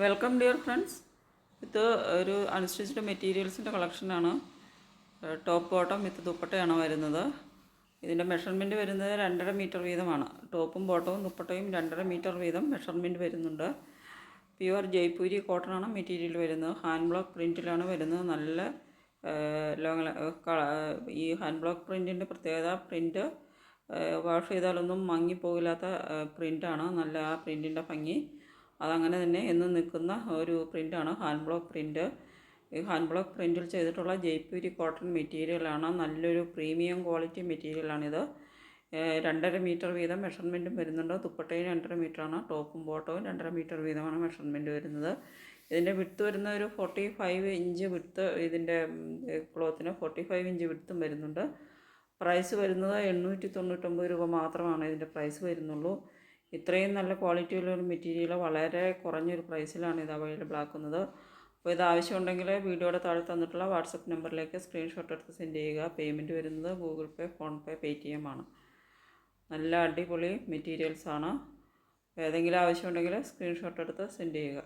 Welcome dear friends ഇത് ഒരു unstitched മെറ്റീരിയൽസിന്റെ കളക്ഷനാണ് ടോപ്പ് ബോട്ടം വിത്ത് ദുപ്പട്ടയാണ് വരുന്നത്. ഇതിന്റെ മെഷർമെന്റ് വരുന്നത് രണ്ടര മീറ്റർ വീതമാണ്. ടോപ്പും ബോട്ടവും ദുപ്പട്ടയും രണ്ടര മീറ്റർ വീതം മെഷർമെന്റ് വരുന്നുണ്ട്. പ്യുവർ ജയ്പൂരി കോട്ടൺ ആണ് മെറ്റീരിയൽ വരുന്നത്. ഹാൻഡ് ബ്ലോക്ക് പ്രിന്റിലാണ് വരുന്നത്. നല്ല ലോങ് ഈ ഹാൻഡ് ബ്ലോക്ക് പ്രിന്റിന്റെ പ്രത്യേകത പ്രിന്റ് വാഷ് ചെയ്താലൊന്നും മങ്ങിപ്പോകില്ലാത്ത പ്രിന്റാണ് നല്ല ആ പ്രിന്റിന്റെ ഭംഗി. അതങ്ങനെ തന്നെ എന്ന് നിൽക്കുന്ന ഒരു പ്രിന്റാണ് ഹാൻഡ് ബ്ലോക്ക് പ്രിന്റ്. ഈ ഹാൻഡ് ബ്ലോക്ക് പ്രിന്റിൽ ചെയ്തിട്ടുള്ള ജയ്പൂരി കോട്ടൺ മെറ്റീരിയലാണ്. നല്ലൊരു പ്രീമിയം ക്വാളിറ്റി മെറ്റീരിയലാണിത്. രണ്ടര മീറ്റർ വീതം മെഷർമെന്റും വരുന്നുണ്ട്. ദുപ്പട്ടയും രണ്ടര മീറ്ററാണ്. ടോപ്പും ബോട്ടവും രണ്ടര മീറ്റർ വീതമാണ് മെഷർമെന്റ് വരുന്നത്. ഇതിന്റെ വിട്ത്ത് വരുന്ന ഒരു ഫോർട്ടി ഫൈവ് ഇഞ്ച് വിട്ത്ത് ഇതിന്റെ ക്ലോത്തിന് ഫോർട്ടി ഫൈവ് ഇഞ്ച് വിട്ത്തും വരുന്നുണ്ട്. പ്രൈസ് വരുന്നത് എണ്ണൂറ്റി തൊണ്ണൂറ്റൊമ്പത് രൂപ മാത്രമാണ് ഇതിന്റെ പ്രൈസ് വരുന്നുള്ളൂ. ഇത്രയും നല്ല ക്വാളിറ്റിയുള്ള ഒരു മെറ്റീരിയൽ വളരെ കുറഞ്ഞൊരു പ്രൈസിലാണ് ഇത് അവൈലബിൾ ആക്കുന്നത്. അപ്പോൾ ഇത് ആവശ്യമുണ്ടെങ്കിൽ വീഡിയോയുടെ താഴെ തന്നിട്ടുള്ള വാട്സപ്പ് നമ്പറിലേക്ക് സ്ക്രീൻഷോട്ട് എടുത്ത് സെൻഡ് ചെയ്യുക. പേയ്മെന്റ് വരുന്നത് Google Pay PhonePe Paytm ആണ്. നല്ല അടിപൊളി മെറ്റീരിയൽസാണ് ഏതെങ്കിലും ആവശ്യമുണ്ടെങ്കിൽ സ്ക്രീൻഷോട്ട് എടുത്ത് സെൻഡ് ചെയ്യുക.